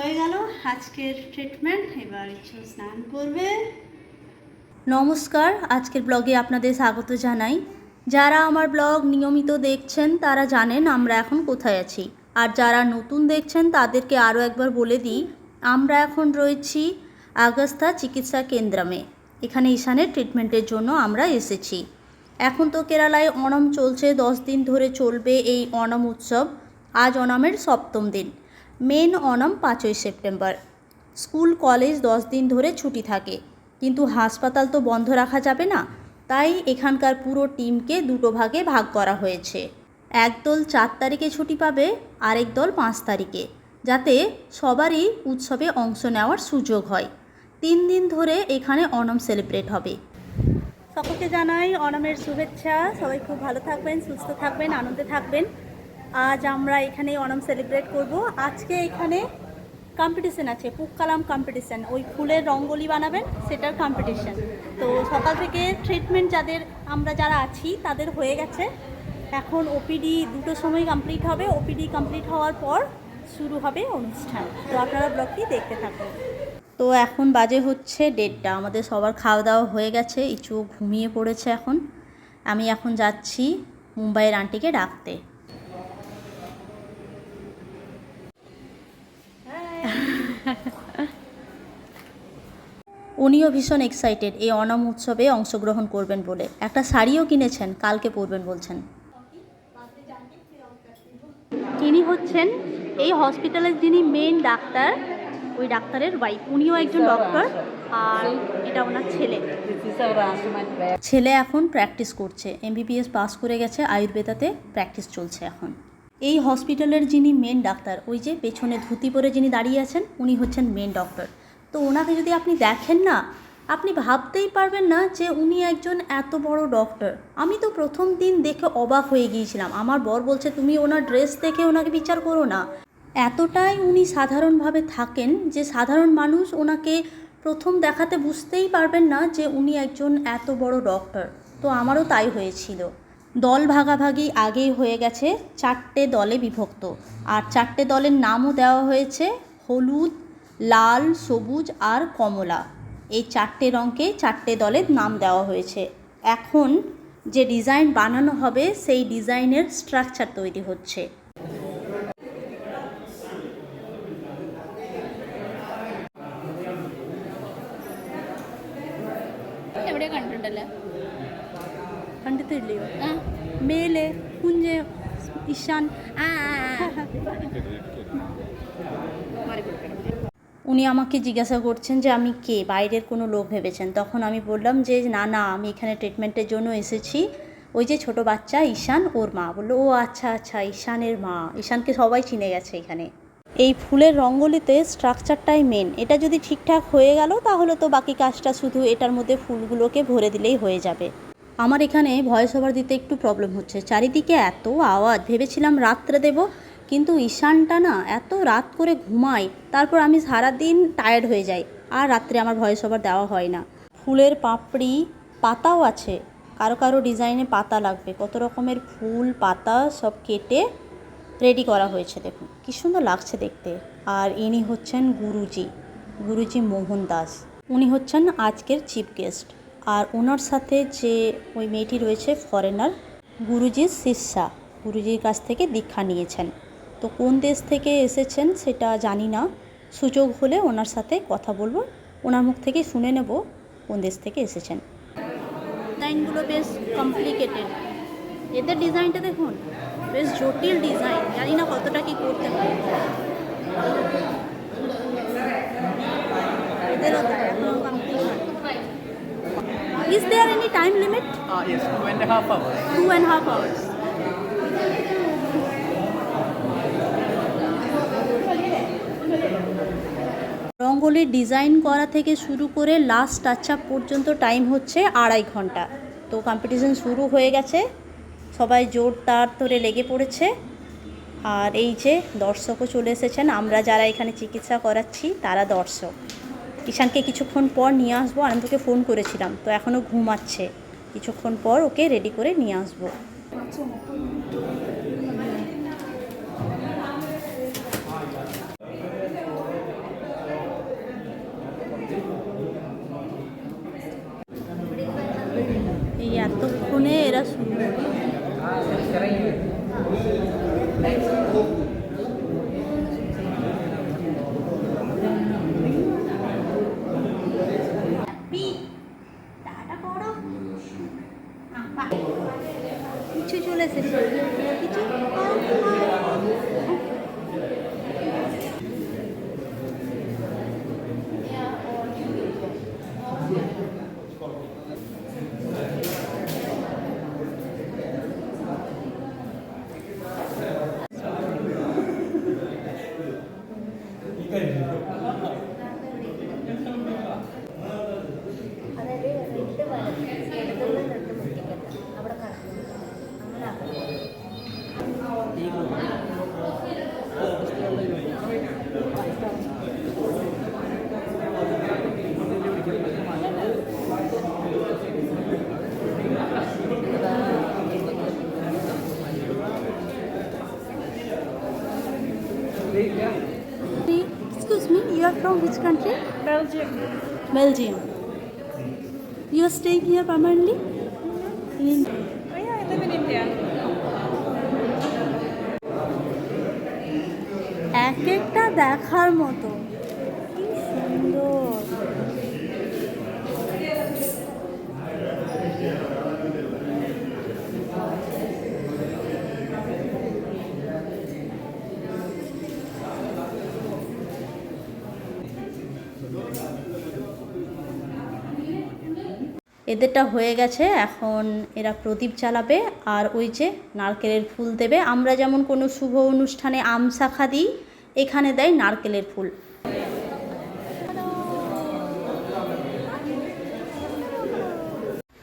হয়ে গেল আজকের ট্রিটমেন্ট এবার ইচ্ছু স্নান করবে। নমস্কার, আজকের ব্লগে আপনাদের স্বাগত জানাই। যারা আমার ব্লগ নিয়মিত দেখছেন, তারা জানেন আমরা এখন কোথায় আছি। আর যারা নতুন দেখছেন, তাদেরকে আরও একবার বলে দিই, আমরা এখন রয়েছি আগস্তা চিকিৎসা কেন্দ্রামে। এখানে ঈশানের ট্রিটমেন্টের জন্য আমরা এসেছি। এখন তো কেরালায় অনম চলছে, দশ দিন ধরে চলবে এই অনম উৎসব। আজ অনামের সপ্তম দিন। মেন অনম পাঁচই সেপ্টেম্বর। স্কুল, কলেজ দশ দিন ধরে ছুটি থাকে। কিন্তু হাসপাতাল তো বন্ধ রাখা যাবে না। তাই এখানকার পুরো টিমকে দুটো ভাগে ভাগ করা হয়েছে। একদল চার তারিখে ছুটি পাবে, আরেক দল পাঁচ তারিখে। যাতে সবারই উৎসবে অংশ নেওয়ার সুযোগ হয়। তিন দিন ধরে এখানে অনম সেলিব্রেট হবে। সকলকে জানাই অনমের শুভেচ্ছা। সবাই খুব ভালো থাকবেন, সুস্থ থাকবেন, আনন্দে থাকবেন। আজ আমরা এখানে অনম সেলিব্রেট করব। আজকে এখানে কম্পিটিশন আছে পুক্কালাম কম্পিটিশন ওই ফুলের রঙ্গোলি বানাবেন, সেটার কম্পিটিশন তো সকাল থেকে ট্রিটমেন্ট যাদের, আমরা যারা আছি, তাদের হয়ে গেছে। এখন ওপিডি দুটো সময় কমপ্লিট হবে। ওপিডি কমপ্লিট হওয়ার পর শুরু হবে অনুষ্ঠান। তো আপনারা ব্লগটি দেখতে থাকুন। তো এখন বাজে হচ্ছে ডেটটা আমাদের সবার খাওয়া দাওয়া হয়ে গেছে। ইচু ঘুমিয়ে পড়েছে এখন। আমি এখন যাচ্ছি মুম্বাইয়ের আন্টিকে ডাকতে। উনিও ভীষণ এক্সাইটেড এই অনাম উৎসবে অংশগ্রহণ করবেন বলে। একটা শাড়িও কিনেছেন কালকে পরবেন বলছেন। তিনি হচ্ছেন এই হসপিটালের যিনি মেন ডাক্তার ওই ডাক্তারের ওয়াইফ উনিও একজন ডক্টর আর এটা ওনার ছেলে। ছেলে এখন প্র্যাকটিস করছে। এমবিবিএস পাস করে গেছে আয়ুর্বেদাতে প্র্যাকটিস চলছে এখন। এই হসপিটালের যিনি মেন ডাক্তার, ওই যে পেছনে ধুতি পরে যিনি দাঁড়িয়ে আছেন, উনি হচ্ছেন মেন ডক্টর তো ওনাকে যদি আপনি দেখেন না, আপনি ভাবতেই পারবেন না যে উনি একজন এত বড় ডক্টর আমি তো প্রথম দিন দেখে অবাক হয়ে গিয়েছিলাম। আমার বর বলছে, তুমি ওনার ড্রেস দেখে ওনাকে বিচার করো না। এতটাই উনি সাধারণভাবে থাকেন যে সাধারণ মানুষ ওনাকে প্রথম দেখাতে বুঝতেই পারবেন না যে উনি একজন এত বড় ডক্টর তো আমারও তাই হয়েছিল। দল ভাগাভাগি আগেই হয়ে গেছে, চারটে দলে বিভক্ত। আর চারটে দলের নামও দেওয়া হয়েছে, হলুদ, লাল, সবুজ আর কমলা। এই চারটে রঙকে চারটে দলের নাম দেওয়া হয়েছে। এখন যে ডিজাইন বানানো হবে, সেই ডিজাইনের স্ট্রাকচার তৈরি হচ্ছে। ঈশান। উনি আমাকে জিজ্ঞাসা করছেন যে আমি কে, বাইরের কোনো লোক ভেবেছেন। তখন আমি বললাম যে, না না, আমি এখানে ট্রিটমেন্টের জন্য এসেছি। ওই যে ছোট বাচ্চা, ঈশান, ওর মা। বলল, ও আচ্ছা আচ্ছা ঈশানের মা। ঈশানকে সবাই চিনে গেছে এখানে। এই ফুলের রঙ্গলিতে স্ট্রাকচারটাই মেন এটা যদি ঠিকঠাক হয়ে গেল, তাহলে তো বাকি কাজটা শুধু এটার মধ্যে ফুলগুলোকে ভরে দিলেই হয়ে যাবে। আমার এখানে ভয়েস ওভার দিতে একটু প্রবলেম হচ্ছে। চারিদিকে এত আওয়াজ, ভেবেছিলাম রাত্রে দেব, কিন্তু ঈশানটা না এত রাত করে ঘুমাই তারপর আমি সারাদিন টায়ার্ড হয়ে যাই, আর রাত্রে আমার ভয়েস ওভার দেওয়া হয় না। ফুলের পাপড়ি, পাতাও আছে। কারও কারও ডিজাইনে পাতা লাগবে। কত রকমের ফুল, পাতা সব কেটে রেডি করা হয়েছে, দেখুন। কী সুন্দর লাগছে দেখতে। আর ইনি হচ্ছেন গুরুজি গুরুজি মোহন দাস উনি হচ্ছেন আজকের চিফ গেস্ট আর ওনার সাথে যে ওই মেয়েটি রয়েছে ফরেনার গুরুজির শিষ্যা। গুরুজির কাছ থেকে দীক্ষা নিয়েছেন। তো কোন দেশ থেকে এসেছেন সেটা জানি না। সুযোগ হলে ওনার সাথে কথা বলব। ওনার মুখ থেকে শুনে নেব কোন দেশ থেকে এসেছেন। ডিজাইনগুলো বেশ কমপ্লিকেটেড এদের ডিজাইনটা দেখুন, বেশ জটিল ডিজাইন। জানি না কতটা কি করতে হয় এদেরও তাই এখনও is there any time limit Uh, yes, two and a half hours. Two and half hours রঙ্গোলির design করা থেকে শুরু করে লাস্ট টাচ আপ পর্যন্ত টাইম হচ্ছে আড়াই ঘণ্টা। তো কম্পিটিশন শুরু হয়ে গেছে। সবাই জোর তার ধরে লেগে পড়েছে। আর এই যে দর্শকও চলে এসেছেন আমরা যারা এখানে চিকিৎসা করাচ্ছি তারা দর্শক। ঈশানকে কিছুক্ষণ পর নিয়ে আসব আমি তোকে ফোন করেছিলাম। তো এখনও ঘুমাচ্ছে। কিছুক্ষণ পর ওকে রেডি করে নিয়ে আসব। cette Excuse me, you are from which country? Belgium. Belgium. You are staying here permanently? In Oh yeah, I live in India. এক একটা দেখার মতো কি সুন্দর এদেরটা হয়ে গেছে, এখন এরা প্রদীপ জ্বালাবে আর ওই যে নারকেলের ফুল দেবে। আমরা যেমন কোনো শুভ অনুষ্ঠানে আম শাখা দিই, এখানে দেয় নারকেলের ফুল।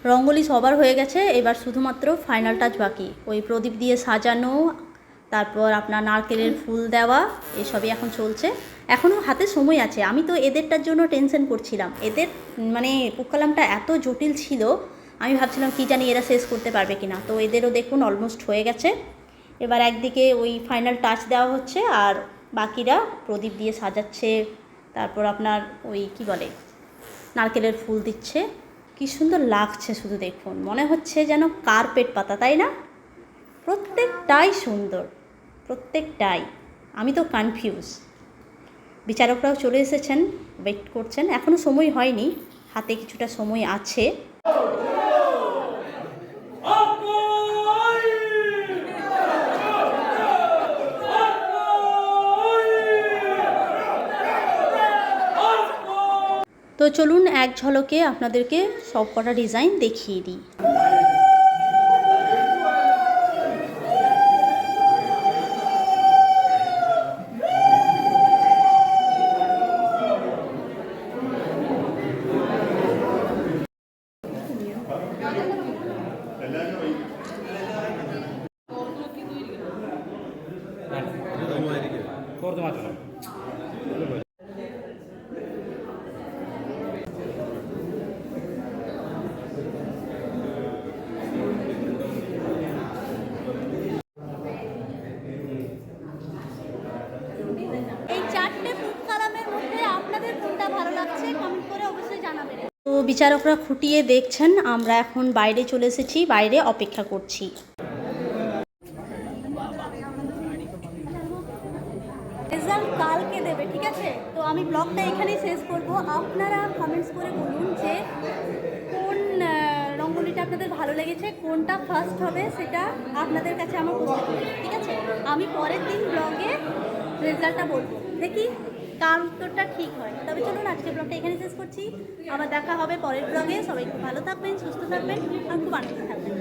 রঙ্গোলি সবার হয়ে গেছে, এবার শুধুমাত্র ফাইনাল টাচ বাকি। ওই প্রদীপ দিয়ে সাজানো তারপর আপনার নারকেলের ফুল দেওয়া, এসবই এখন চলছে। এখনও হাতে সময় আছে। আমি তো এদেরটার জন্য টেনশন করছিলাম। এদের মানে পুক্কালামটা এত জটিল ছিল, আমি ভাবছিলাম কি জানি এরা শেষ করতে পারবে কি না তো এদেরও দেখুন অলমোস্ট হয়ে গেছে। এবার একদিকে ওই ফাইনাল টাচ দেওয়া হচ্ছে, আর বাকিরা প্রদীপ দিয়ে সাজাচ্ছে। তারপর আপনার ওই কি বলে, নারকেলের ফুল দিচ্ছে। কি সুন্দর লাগছে শুধু দেখুন। মনে হচ্ছে যেন কার্পেট পাতা, তাই না? প্রত্যেকটাই সুন্দর, প্রত্যেকটাই। আমি তো কনফিউজ বিচারকরাও চলে এসেছেন ওয়েট করছেন। এখনও সময় হয়নি, হাতে কিছুটা সময় আছে। তো চলুন এক ঝলকে আপনাদেরকে সব কটা ডিজাইন দেখিয়ে দিই। বিচারকরা খুঁটিয়ে দেখছেন, আমরা এখন বাইরে চলে এসেছি, বাইরে অপেক্ষা করছি। রেজাল্ট কালকে দেবে, ঠিক আছে? তো আমি ব্লগটা এখানেই শেষ করব। আপনারা কমেন্টস করে বলুন যে কোন রঙ্গোলিটা আপনাদের ভালো লেগেছে, কোনটা ফার্স্ট হবে সেটা আপনাদের কাছে আমার ঠিক আছে? আমি পরের দিন ব্লগে রেজাল্টটা বলব। দেখি উত্তরটা ঠিক হয় তবে চলুন আজকে ব্লগটা এখানে শেষ করছি। আবার দেখা হবে পরের ব্লগে সবাই খুব ভালো থাকবেন, সুস্থ থাকবেন, আর খুব আনন্দ থাকবেন।